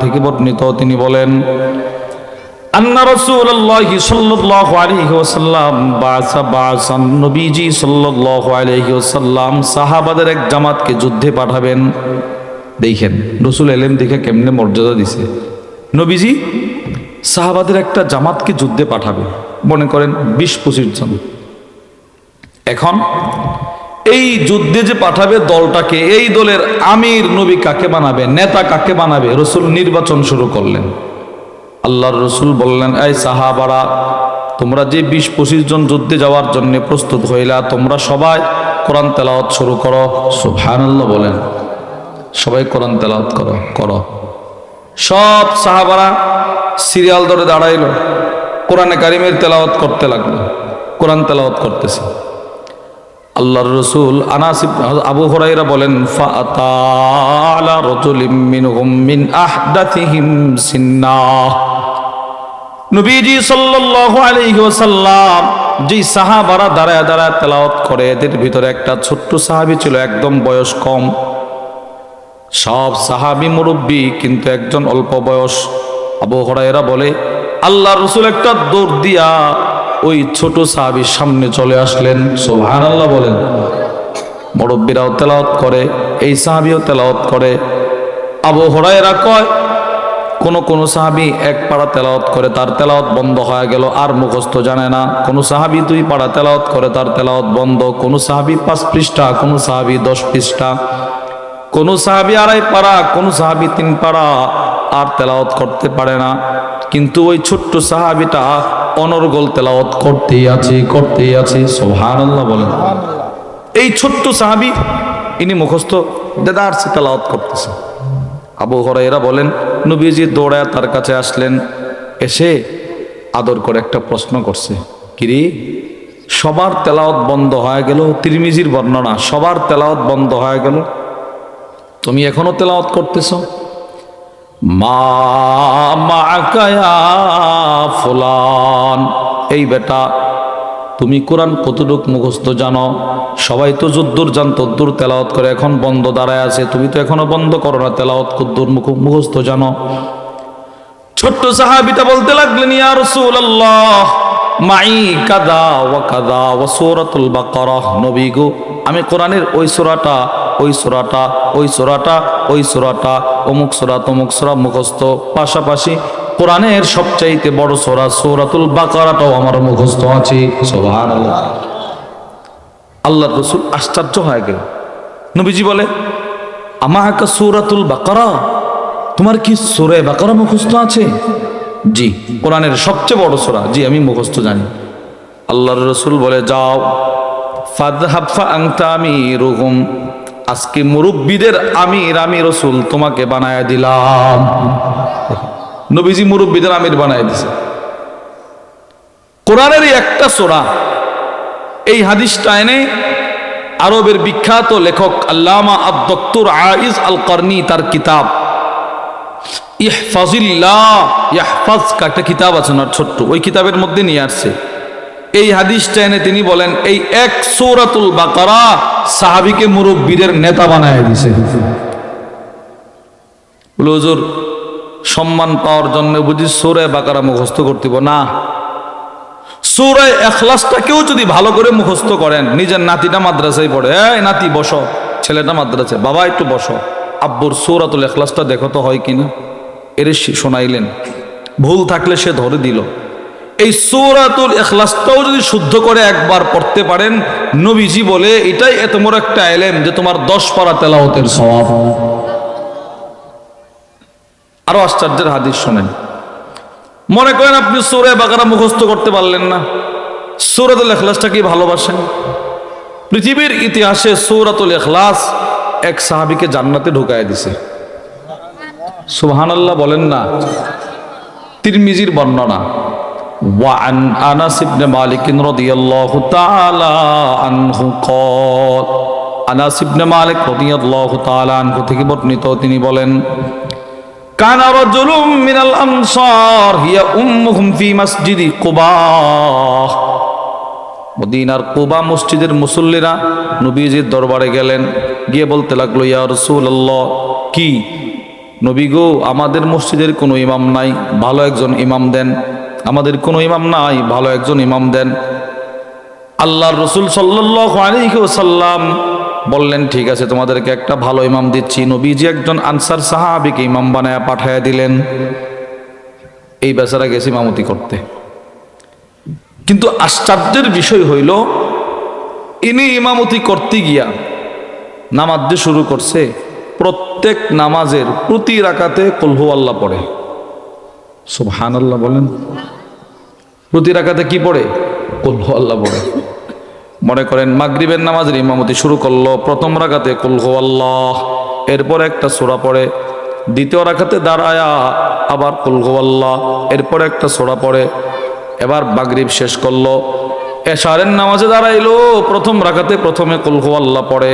থেকে বর্ণিত, তিনি বলেন এক জামাতকে যুদ্ধে পাঠাবেন। দেখেন, রসুল এলেন দেখে কেমনে মর্যাদা দিছে। নবীজি সাহাবাদের একটা জামাতকে যুদ্ধে পাঠাবে মনে করেন বিশ পঁচিশ জন। এখন এই যুদ্ধে যে পাঠাবে দলটাকে, এই দলের আমির নবী কাকে বানাবে, নেতা কাকে বানাবে, রসুল নির্বাচন শুরু করলেন। আল্লাহর রসুল বললেন, এই সাহাবারা, তোমরা যে বিশ পঁচিশ জন যুদ্ধে যাওয়ার জন্য প্রস্তুত হইলা, তোমরা সবাই কোরআন তেলাওয়াত শুরু করো। সুবহানাল্লাহ বলেন। সবাই কোরআন তেলাওয়াত করো করো। সব সাহাবারা সিরিয়াল ধরে দাঁড়াইলো। কোরআনে কারিমের তেলাওয়াত করতে লাগল। কোরআন তেলাওয়াত করতেছে। আল্লাহর রসুল আনাসিব আবু হরাইরা বলেন নবীজি সাল্লাল্লাহু দাঁড়ায় করে ভিতরে একটা ছোট্ট সাহাবী ছিল, একদম বয়স কম। সব সাহাবি মুরব্বী, কিন্তু একজন অল্প বয়স। আবু হরাইরা বলে আল্লাহ রসুল একটা দৌড় দিয়া ওই ছোট সাহাবির সামনে চলে আসলেন। সোহান আল্লাহ বলেন, মুরব্বীরাও তেলাওয়াত করে, এই সাহাবিও তেলাওয়াত করে। আবু হরাইরা কয়, কোন কোন সাহাবি এক পাড়া তেলাওয়াত করে, তার তেলাওয়াত বন্ধ হয়ে গেল, আর মুখস্থ জানে না। কোন সাহাবি দুই পাড়া তেলাওয়াত করে, তার তেলাওয়াত বন্ধ। কোন সাহাবি পাঁচ পৃষ্ঠা, কোন সাহাবি দশ পৃষ্ঠা। কোন সাহাবি আড়াই পাড়া, কোন সাহাবি তিন পাড়া। আর তেলাওয়াত করতে পারে না। কিন্তু ওই ছোট্ট সাহাবিটা অনর্গল তেলাওয়াত করতেই আছে করতেই আছে। সোহান আল্লাহ বলেন। এই ছোট্ট সাহাবি, ইনি মুখস্থ দেদার সে তেলাওয়াত করতেছে। আবু হরাইরা বলেন, নবীজি দৌড়ায় তার কাছে আসলেন, এসে আদর করে একটা প্রশ্ন করছে। কিরে, সবার তেলাওয়াত বন্ধ হয়ে গেল? তিরমিজির বর্ণনা, সবার তেলাওয়াত বন্ধ হয়ে গেল? তুমি এখনও তেলাওয়াত করতেছ? মা মাকায়া ফুলান। এই বেটা, তুমি কোরআন কতটুক মুখস্থ জানো? সবাই তো যদ্দুর জান তদ্দুর তেলাওয়াত করে, এখন বন্ধ দাঁড়ায় আছে। তুমি তো এখনও বন্ধ করো না, তেলাওয়াত কদ্দুর মুখ মুখস্থ জানো? ছোট্ট সাহাবিটা বলতে লাগলেন, ইয়া রাসূলুল্লাহ মাই কাদা ওয়া কাদা ওয়া সূরাতুল বাকারাহ নবী গো, আমি কোরআনের ওই সূরাটা ওই সূরাটা ওই সূরাটা ওই সূরাটা, অমুক সূরা, তমুক সূরা মুখস্থ। পাশাপাশি কোরআনের সবচাইতে বড় সূরা সূরাতুল বাকারাটাও আমার মুখস্থ আছে। সুবহানাল্লাহ। আল্লাহ রসুল আশ্চর্য হয়ে গেল। নবীজি বলে, আমাহাকা সূরাতুল বাকারা? তোমার কি সুরে বাকারা মুখস্থ আছে? জি, কোরআনের সবচেয়ে বড় সোরা, জি, আমি মুখস্থ জানি। আল্লাহর রসুল বলে, যাও ফাদহাফা আংতা আমি রুহুম আজকে মুরব্বীদের আমির আমি রসুল তোমাকে বানায় দিলাম। নবীজি মুরব্বীদের আমির বানায় দিছে। কোরআনের একটা সোরা, এই হাদিসটা এনে আরবের বিখ্যাত লেখক আল্লামা আব্দক্তুর আইজ আল কর্নি তার কিতাব ইহফাজিল্লাহ ইয়াহফাজ একটা কিতাব আছে ওনার ছোট্ট, ওই কিতাবের মধ্যে নিয়ে আসছে। এই হাদিসটা এনে তিনি বলেন, এই এক সৌরাতুল বাকারা সাহাবিকে মুরব্বীদের নেতা বানায় দিছে। হুজুর, সম্মান পাওয়ার জন্য বুঝি সোরে বাকারা মুখস্থ করতেব না। সৌরায় এখলাসটাকেও যদি ভালো করে মুখস্থ করেন, নিজের নাতিটা মাদ্রাসায় পড়ে, এই নাতি, বসো, ছেলেটা মাদ্রাসায়, বাবা, একটু বসো। আব্বুর সৌরাতুল এখলাসটা দেখো তো হয় কিনা? এর শোনাইলেন, ভুল থাকলে সে ধরে দিল। এই সৌরাতুল এখলাসটাও যদি শুদ্ধ করে একবার পড়তে পারেন, নবীজি বলে, এটাই এত বড় একটা এলেম যে তোমার দশ পারা তেলাওতের স্বভাব আরও আশ্চর্যের হাদিস শোনেন। মনে করেন আপনি সুরে বাগারা মুখস্থ করতে পারলেন না। সৌরাতুল এখলাসটা কি ভালোবাসেন? পৃথিবীর ইতিহাসে সৌরাতুল এখলাস এক সাহাবিকে জান্নাতে ঢুকায় দিছে। সুবহানাল্লাহ বলেন না তিরমিজির বর্ণনা وعن انس بن مالك رضي الله تعالى عنه قال আনাস ইবনে মালিক রাদিয়াল্লাহু তাআলা আনহু থেকে বর্ণিত তিনি বলেন কানা রাজুলুম মিনাল আনসার হিয়া উম্মুহুম ফি মসজিদি কুবা মদিনার কুবা মসজিদের মুসল্লিরা নবীজির দরবারে গেলেন গিয়ে বলতে লাগলো ইয়া রসুল্লাহ কি নবী গো, আমাদের মসজিদের কোনো ইমাম নাই, ভালো একজন ইমাম দেন। আমাদের কোনো ইমাম নাই, ভালো একজন ইমাম দেন। আল্লাহর রসুল সাল্লাম বললেন, ঠিক আছে, তোমাদেরকে একটা ভালো ইমাম দিচ্ছি। নবীজি একজন আনসার সাহাবিকে ইমাম বানায় পাঠায় দিলেন। এই বেচারা গেছে ইমামতি করতে। কিন্তু আশ্চর্যের বিষয় হইল, ইনি ইমামতি করতে গিয়া নামাজ শুরু করছে। প্রত্যেক নামাজের প্রতি রাকাতে কলহু আল্লাহ পড়ে। সুবহান আল্লাহ বলেন। প্রতি রাকাতে কি পড়ে? কলহু আল্লাহ পড়ে। মনে করেন মাগরিবের নামাজের ইমামতি শুরু করল, প্রথম রাকাতে কলহু আল্লাহ, এরপর একটা সোরা পড়ে, দ্বিতীয় রাখাতে দাঁড়ায়া আবার কলহু আল্লাহ, এরপর একটা সোরা পড়ে, এবার মাগরিব শেষ করল এশারের নামাজে দাঁড়াইলো, প্রথম রাখাতে প্রথমে কুলহু পড়ে,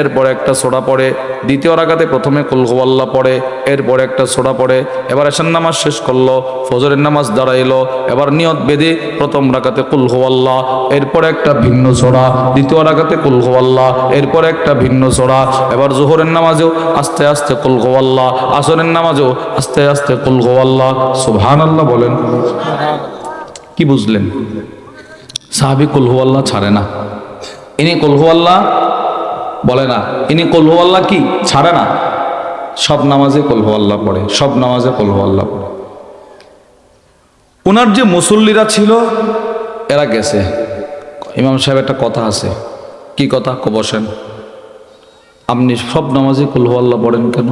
এরপরে একটা সোডা পড়ে, দ্বিতীয় রাখাতে প্রথমে কুলহু পড়ে, এরপরে একটা সোডা পড়ে, এবার এশার নামাজ শেষ করল, ফজরের নামাজ দাঁড়াইলো, এবার নিয়ত বেঁধে প্রথম রাখাতে কুলহু আল্লাহ এরপরে একটা ভিন্ন সোড়া দ্বিতীয় রাখাতে কুলহু আল্লাহ এরপরে একটা ভিন্ন সোড়া এবার জোহরের নামাজেও আস্তে আস্তে কুলহু আসরের নামাজেও আস্তে আস্তে কুলহু আল্লাহ সুবহান আল্লাহ বলেন। কি বুঝলেন? সাহাবি কলহু আল্লাহ ছাড়ে না। ইনি কলহু আল্লাহ বলে না। ইনি কলহু আল্লাহ কি? ছাড়ে না। সব নামাজে কলহু আল্লাহ পড়ে, সব নামাজে কলহু আল্লাহ পড়ে। ওনার যে মুসল্লিরা ছিল, এরা গেছে। ইমাম সাহেব, একটা কথা আছে। কি কথা? বসেন। আপনি সব নামাজে কলহু আল্লাহ পড়েন কেন?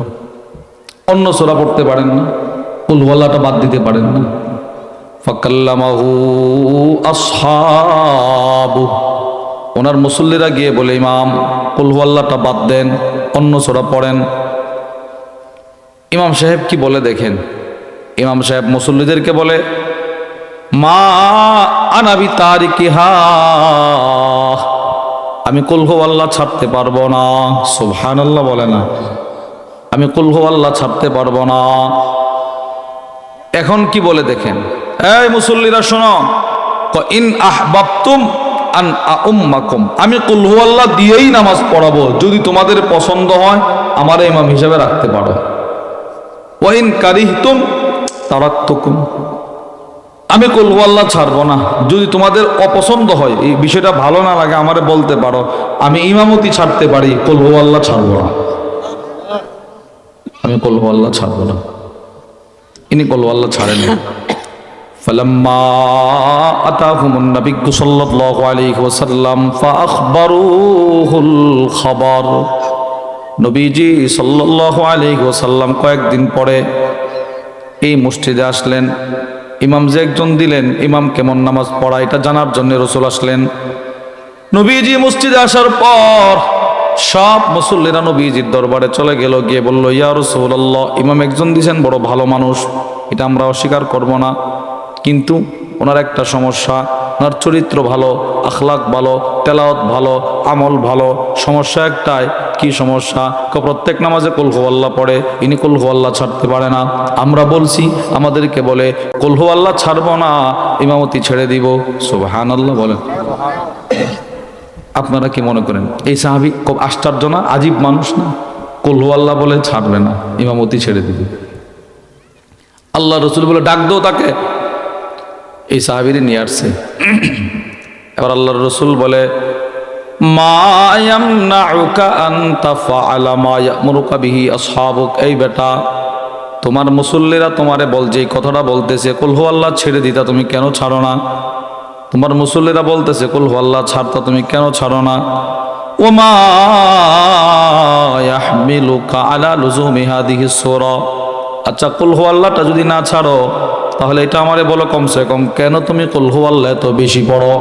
অন্য সোরা পড়তে পারেন না। কলহু আল্লাহটা বাদ দিতে পারেন না। ফাকাল্লামাহু আসহাবু। ওনার মুসল্লিরা গিয়ে বলে, ইমাম কুলহুয়াল্লাহটা বাদ দেন, অন্য সোরা পড়েন। ইমাম সাহেব কি বলে দেখেন? ইমাম সাহেব মুসল্লিদেরকে বলে, মা আনাবি তারিকিহা আমি কুলহু ছাড়তে পারব না। সুবহান আল্লাহ বলে না। আমি কুলহু ছাড়তে পারব না। এখন কি বলে দেখেন? এই মুসল্লিরা শোনো ইন আহবাবতুম আন আউম্মাকুম। আমি কুলহু দিয়েই নামাজ পড়াবো, যদি তোমাদের পছন্দ হয়, আমার ইমাম হিসেবে রাখতে পারো। ওয়াইন কারিহতুম তারাক্তুকুম আমি কুলহু ছাড়বো না, যদি তোমাদের অপছন্দ হয়, এই বিষয়টা ভালো না লাগে, আমারে বলতে পারো, আমি ইমামতি ছাড়তে পারি কুলহু ছাড়বো না। আমি কুলহু ছাড়বো না। ইনি কল আল্লাহ ছাড়েন না فلما أتاهم النبي صلى الله عليه وسلم فأخبروه الخبر নবীজি সাল্লাল্লাহু আলাইহি ওয়াসাল্লাম কয়েকদিন পরে এই মসজিদে আসলেন ইমাম যে একজন দিলেন ইমাম কেমন নামাজ পড়া এটা জানার জন্য রসুল আসলেন নবীজি মসজিদে আসার পর সব মুসল্লিরা নবীজির দরবারে চলে গেল গিয়ে বলল ইয়া রসুল্লাহ ইমাম একজন দিছেন বড় ভালো মানুষ এটা আমরা অস্বীকার করব না কিন্তু ওনার একটা সমস্যা। ওনার চরিত্র ভালো, আখলাক ভালো, তেলাওয়াত ভালো, আমল ভালো। সমস্যা একটাই, কি সমস্যা? প্রত্যেক নামাজে কলহাল্লাহ পড়ে, ইনি কলহু আল্লাহ ছাড়তে পারে না। আমরা বলছি, আমাদেরকে বলে কলহু আল্লাহ ছাড়বো না, ইমামতি ছেড়ে দিব। সুবহান আল্লাহ বলেন। আপনারা কি মনে করেন, এই সাহাবি খুব আশ্চর্য না? আজীব মানুষ না? কল্লু আল্লাহ বলে ছাড়বে না, ইমামতি ছেড়ে দিবে। আল্লাহ রসুল বলে, ডাক দো তাকে। এই সাহাবিরে নিয়ে আসছে। এবার আল্লাহ রসুল বলে এই বেটা, তোমার মুসল্লিরা তোমারে বল যে কথাটা বলতেছে কলহু আল্লাহ ছেড়ে দিতা, তুমি কেন ছাড়ো না? তোমার মুসল্লিরা বলতেছে, কুল আল্লাহ ছাড়তা, তুমি কেন ছাড়ো না? ওমা আলা লুজুমি হাদিহি সূরা। আচ্ছা কুল আল্লাহটা যদি না ছাড়ো তাহলে এটা আমারে বলো কমসে কম, কেন তুমি কুলহু আল্লাহ এত বেশি পড়ো?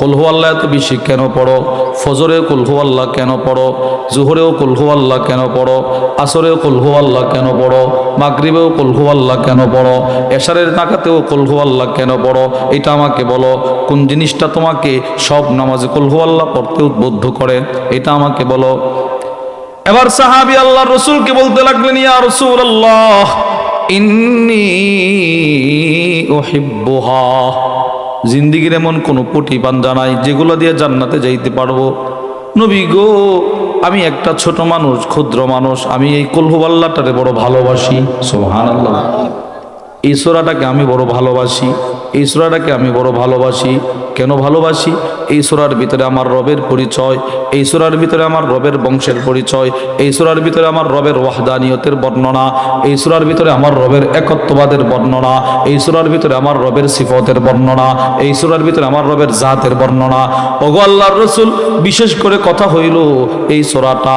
কুলহু আল্লাহ এত বেশি কেন পড়ো? ফজরে কুলহু আল্লাহ কেন পড়ো? জুহরেও কুলহু আল্লাহ কেন পড়ো? আসরেও কুলহু আল্লাহ কেন পড়ো? মাগরিবেও কুলহু আল্লাহ কেন পড়ো? এশারের নাকাতেও কুলহু আল্লাহ কেন পড়ো? এটা আমাকে বলো, কোন জিনিসটা তোমাকে সব নামাজে কুলহু আল্লাহ পড়তে উদ্বুদ্ধ করে? এটা আমাকে বলো। এবার সাহাবি আল্লাহ রসুলকে বলতে লাগলেন, ইয়া রসুল আল্লাহ জিন্দিগির এমন কোনো পটিপান জানাই যেগুলো দিয়ে জান্নাতে যাইতে পারব। নবী গো, আমি একটা ছোট মানুষ, ক্ষুদ্র মানুষ, আমি এই কলহুবাল্লাটারে বড় ভালোবাসি। সোহান আল্লাহ এই সোরাটাকে আমি বড় ভালোবাসি, এই সোরাটাকে আমি বড় ভালোবাসি। কেন ভালোবাসি? এই সোরার ভিতরে আমার রবের পরিচয়, এই সোরার ভিতরে আমার রবের বংশের পরিচয়, এই সোরার ভিতরে আমার রবের ওয়াহদানিয়তের বর্ণনা, এই সোরার ভিতরে আমার রবের একত্ববাদের বর্ণনা, এই সোরার ভিতরে আমার রবের সিফতের বর্ণনা, এই সোরার ভিতরে আমার রবের জাতের বর্ণনা। ওগো আল্লাহর রসুল, বিশেষ করে কথা হইল, এই সোরাটা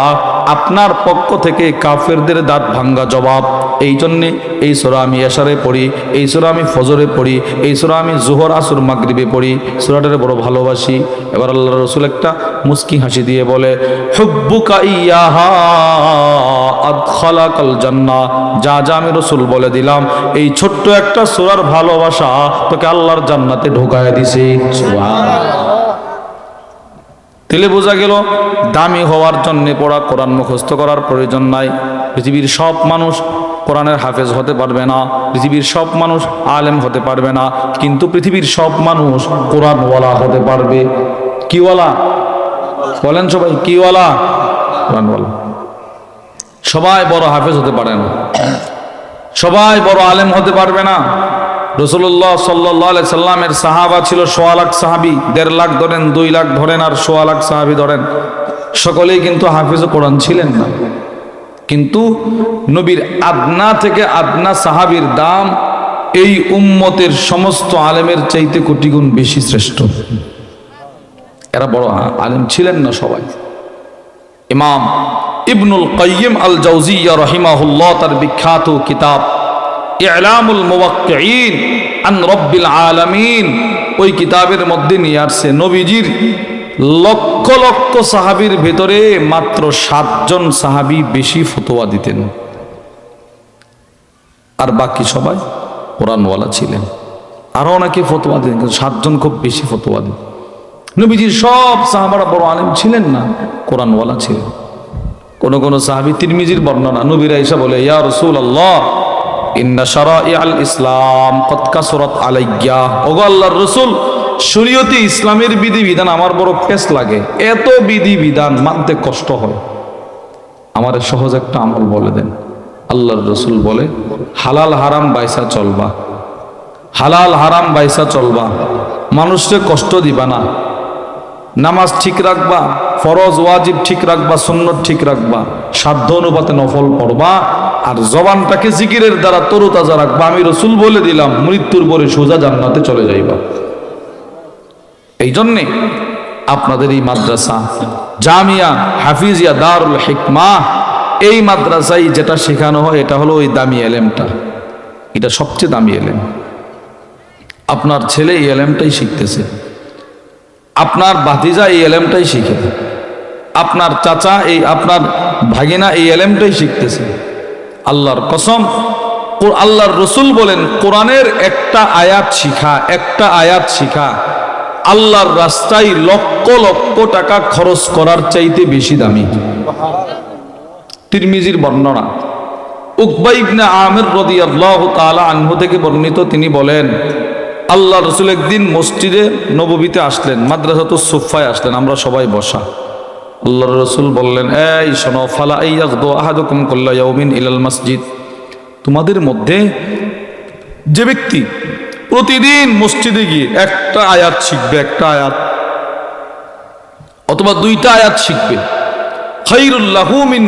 আপনার পক্ষ থেকে কাফেরদের দাঁত ভাঙ্গা জবাব। এই জন্যে এই সোরা আমি এশারে পড়ি। এই সোরা আমি ফজরে পড়ি, এই সোরা আমি জোহর, আসুর, মাগরিবে পড়ি। সোরাটারে বড় ভালোবাসি। এবার আল্লাহ রসুল একটা মুস্কি হাসি দিয়ে বলে জান্নাহ। যা যা আমি রসুল বলে দিলাম, এই ছোট্ট একটা সোরার ভালোবাসা তোকে আল্লাহর জান্নাতে ঢোকায় দিছে। তেলে বোঝা গেল, দামি হওয়ার জন্যে পড়া কোরআন মুখস্থ করার প্রয়োজন নাই। পৃথিবীর সব মানুষ কোরআনের হাফেজ হতে পারবে না, পৃথিবীর সব মানুষ আলেম হতে পারবে না, কিন্তু পৃথিবীর সব মানুষ কোরআনওয়ালা হতে পারবে। কিওয়ালা? বলেন সবাই, কিওয়ালা? কোরআনওয়ালা। সবাই বড় হাফেজ হতে পারে না। সবাই বড় আলেম হতে পারবে না। রসুল্লাহ সাল্লাহ সাল্লামের সাহাবা ছিল সোয়া লাখ সাহাবি, দেড় লাখ ধরেন, দুই লাখ ধরেন, আর সোয়া লাখ সাহাবি ধরেন। সকলেই কিন্তু হাফিজ কোরআন ছিলেন না। কিন্তু নবীর আদনা থেকে আদনা সাহাবির দাম এই উম্মতের সমস্ত আলেমের চাইতে কোটি গুণ বেশি শ্রেষ্ঠ। এরা বড় আলেম ছিলেন না সবাই। ইমাম ইবনুল কাইয়িম আল জাউজিয়া রহিমাহুল্লাহ তার বিখ্যাত কিতাব ইলামুল মুওয়াক্কিঈন আন রব্বিল আলামিন, ওই কিতাবের মধ্যে নিয়ে আসছে। নবীজির লক্ষ লক্ষ সাহাবীর ভেতরে মাত্র সাতজন সাহাবী বেশি ফতোয়া দিতেন। আর বাকি সবাই কোরআনওয়ালা ছিলেন। আরও অনেকে ফতোয়া দিতেন, কিন্তু সাতজন খুব বেশি ফতোয়া দিতেন। নবীজির সব সাহাবারা বড় আলেম ছিলেন না, কোরআনওয়ালা ছিলেন। কোন কোন সাহাবি তিরমিজির বর্ণনা, নবীরা এসে বলে, ইয়া রসুল আল্লাহ ইন্না সারা আল ইসলাম কত কাসরাত আলাইয়া। ওগো আল্লাহর রসুল শরীয়তে ইসলামের বিধি বিধান আমার বড় ফেস লাগে। এত বিধি বিধান মানতে কষ্ট হয়। আমার সহজ একটা আমল বলে দেন। আল্লাহর রসুল বলে, হালাল হারাম বাইসা চলবা। হালাল হারাম বাইসা চলবা। মানুষকে কষ্ট দিবা না। নামাজ ঠিক রাখবা, ফরজ, ওয়াজিব ঠিক রাখবা, সুন্নত ঠিক রাখবা, সাধ্য অনুপাতে নফল পড়বা, আর জবানটাকে জিকিরের দ্বারা তরুতাজা রাখবা। আমি রসুল বলে দিলাম, মৃত্যুর পরে সোজা জান্নাতে চলে যাইবা। এই জন্যে আপনাদের এই মাদ্রাসা, জামিয়া হাফিজিয়া দারুল হিকমা, এই মাদ্রাসায় যেটা শেখানো হয়, এটা হলো ওই দামি এলেমটা। এটা সবচেয়ে দামি এলেম। আপনার ছেলে এই এলেমটাই শিখতেছে। আপনার ভাতিজা এই এলেমটাই শিখে। আপনার চাচা এই, আপনার ভাগিনা এই এলেমটাই শিখতেছে। আল্লাহর কসম আল্লাহর রসুল বলেন, কোরআনের একটা আয়াত শিখা, একটা আয়াত শিখা। আল্লাহর রাস্তায় লক্ষ লক্ষ টাকা খরচ করার চাইতে বেশি দামি। তিরমিজির বর্ণনা। উকবা ইবনে আমির রাদিয়াল্লাহু তাআলা আনহু থেকে বর্ণিত তিনি বলেন, আল্লাহ রসুল একদিন মসজিদে নববীতে আসলেন, মাদ্রাসাতুস সুফায় আসলেন, আমরা সবাই বসা। আল্লাহ রসুল বললেন, এই শোনো, ফালা আহাদুকুম কুল্লা ইয়াউমিন ইলাল মসজিদ। তোমাদের মধ্যে যে ব্যক্তি প্রতিদিন মসজিদে গিয়ে একটা আয়াত শিখবে, একটা আয়াত। অথবা দুইটা আয়াত শিখবে।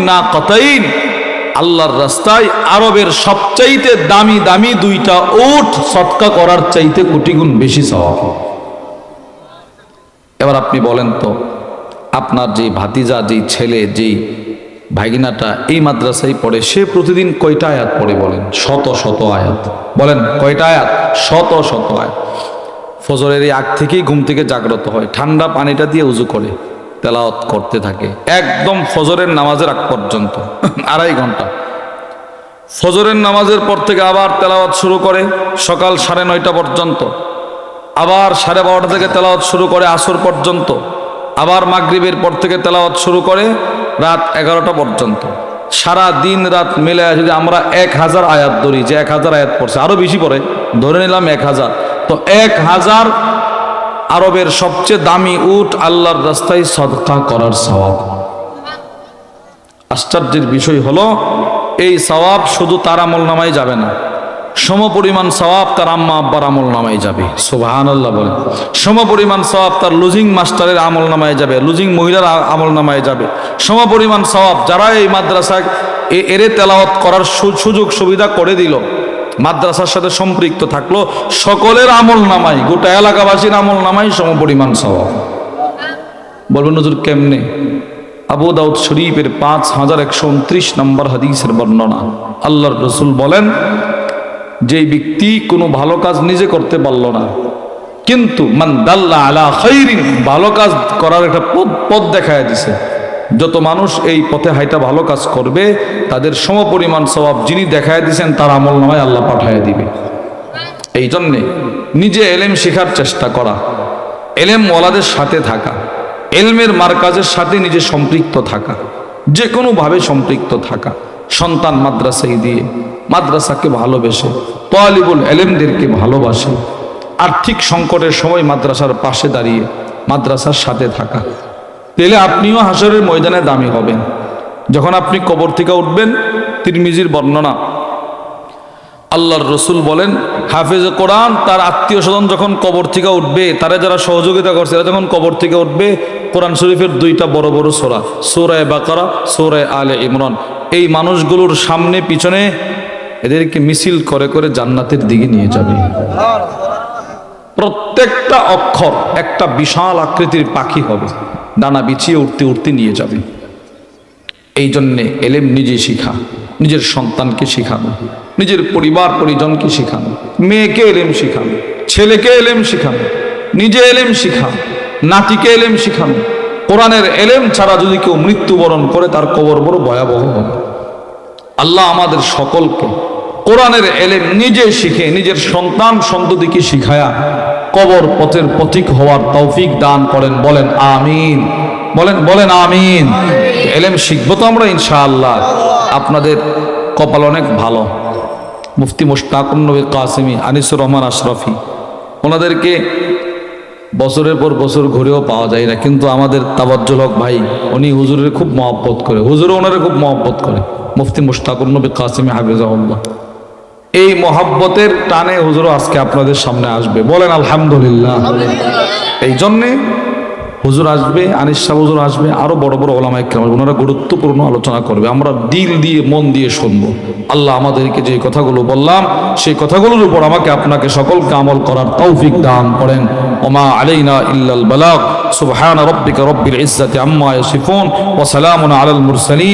নাকাতাইন আল্লাহর রাস্তায় আরবের সবচাইতে দামি দামি দুইটা উট সৎকা করার চাইতে কোটি গুণ বেশি স্বভাব এবার আপনি বলেন তো, আপনার যে ভাতিজা, যেই ছেলে, যেই ভাগিনাটা এই মাদ্রাসায় পড়ে, সে প্রতিদিন কয়টা আয়াত পড়ে বলেন? শত শত আয়াত। বলেন, কয়টা আয়াত? শত শত আয়াত। ফজরের এই আগ থেকেই ঘুম থেকে জাগ্রত হয়, ঠান্ডা পানিটা দিয়ে উজু করে, তেলাওয়াত করতে থাকে, একদম ফজরের নামাজের আগ পর্যন্ত, আড়াই ঘণ্টা। ফজরের নামাজের পর থেকে আবার তেলাওয়াত শুরু করে, সকাল সাড়ে নয়টা পর্যন্ত, আবার সাড়ে বারোটা থেকে তেলাওয়াত শুরু করে আসর পর্যন্ত আবার মাগরিবের পর থেকে তেলাওয়াত শুরু করে রাত এগারোটা পর্যন্ত। সারা দিন রাত মিলে যদি আমরা এক হাজার আয়াত ধরি, যে এক হাজার আয়াত পড়ছে। আরও বেশি পড়ে, ধরে নিলাম এক হাজার। তো এক হাজার আরবের সবচেয়ে দামি উট আল্লাহর রাস্তায় সদকা করার সওয়াব। আশ্চর্যের বিষয় হলো, এই সওয়াব শুধু তার আমল নামায় যাবে না। সম পরিমাণ সওয়াব তার আম্মা আব্বার আমল নামায় যাবে। সুবাহান আল্লাহ বলে সমপরিমাণ সওয়াব তার লুজিং মাস্টারের আমল নামায় যাবে লুজিং মহিলার আমল নামায় যাবে। সমপরিমাণ সওয়াব যারা এই মাদ্রাসায় এ- এরে তেলাওয়াত করার সুযোগ সুবিধা করে দিল, মাদ্রাসার সাথে সম্পৃক্ত থাকল, সকলের আমল নামাই গোটা এলাকাবাসীর আমল নামাই সম পরিমাণ সওয়াব। বলবেন নজর কেমনে? আবু দাউদ শরীফের পাঁচ হাজার একশো উনত্রিশ নম্বর হাদিসের বর্ণনা। আল্লাহর রসুল বলেন যে ব্যক্তি কোনো ভালো কাজ নিজে করতে পারল না, কিন্তু মান দাল্লা আলা খৈরিন ভালো কাজ করার একটা পথ পথ দেখায় দিছে। যত মানুষ এই পথে হাইটা ভালো কাজ করবে, তাদের সমপরিমাণ স্বভাব যিনি দেখায় দিছেন, তার আমল নয় আল্লাহ পাঠায় দিবে। এই জন্যে নিজে এলেম শেখার চেষ্টা করা, এলেম ওয়ালাদের সাথে থাকা, এলমের মার্কাজের সাথে নিজে সম্পৃক্ত থাকা যে কোনোভাবে সম্পৃক্ত থাকা। সন্তান মাদ্রাসায় দিয়ে মাদ্রাসাকে ভালোবেসে তোয়ালিবুল এলেমদেরকে ভালোবাসে, আর্থিক সংকটের সময় মাদ্রাসার পাশে দাঁড়িয়ে মাদ্রাসার সাথে থাকা। তাহলে আপনিও হাসরের ময়দানে দামি হবেন। যখন আপনি কবর থেকে উঠবেন, তিরমিজির বর্ণনা। আল্লাহর রসুল বলেন, হাফেজ কোরআন তার আত্মীয় স্বজন যখন কবর থেকে উঠবে, তারা যারা সহযোগিতা করছে, তারা যখন কবর থেকে উঠবে, কোরআন শরীফের দুইটা বড় বড় সোরা, সোরায় বাকারা, সোরায় আলে ইমরান। এই মানুষগুলোর সামনে, পিছনে এদেরকে মিছিল করে করে জান্নাতের দিকে নিয়ে যাবে। প্রত্যেকটা অক্ষর একটা বিশাল আকৃতির পাখি হবে। ডানা বিছিয়ে উঠতে উঠতে নিয়ে যাবে। এই জন্যে এলেম নিজে শিখা, নিজের সন্তানকে শিখানো, নিজের পরিবার, পরিজনকে শিখানো, মেয়েকে এলেম শিখানো, ছেলেকে এলেম শিখানো, নিজে এলেম শিখানো, নাতিকে এলেম শিখানো কোরআনের এলেম ছাড়া যদি কেউ মৃত্যুবরণ করে, তার কবর বড় ভয়াবহ হবে। আল্লাহ আমাদের সকলকে কোরআনের এলেম নিজে শিখে, নিজের সন্তান সন্ততিকে শিখায়া কবর পথের পথিক হওয়ার তৌফিক দান করেন, বলেন আমিন। বলেন বলেন আমিন। এলেম শিখব তো আমরা ইনশাআল্লাহ। আপনাদের কপাল অনেক ভালো। মুফতি মুশতাকুন নবী কাসিমি, আনিসুর রহমান আশরাফি, ওনাদেরকে বছরের পর বছর ঘুরেও পাওয়া যায় না। কিন্তু আমাদের তাবাজ্জুল হক ভাই উনি হুজুরের খুব মহব্বত করে। হুজুরও ওনারে খুব মহব্বত করে। মুফতি মুশতাকুর নবী কাসিম হাফিজাহুল্লাহ। এই মহাব্বতের টানে হুজুরও আজকে আপনাদের সামনে আসবে। বলেন আলহামদুলিল্লাহ। এই জন্যে হুজুর আসবে, আনিস সাহ হুজুর আসবে, আরও বড় বড় ওলামা ইকরাম ওনারা গুরুত্বপূর্ণ আলোচনা করবে। আমরা দিল দিয়ে, মন দিয়ে শুনব। আল্লাহ আমাদেরকে যে কথাগুলো বললাম, সেই কথাগুলোর উপর আমাকে আপনাকে সকলকে আমল করার তৌফিক দান করেন। ওমা আলাইনা ইল্লাল বালাগ। সুবহান রব্বিকা রব্বিল ইজ্জাতি আম্মা ইয়াসিফুন। ওয়া সালামুন আলাল মুরসালিন।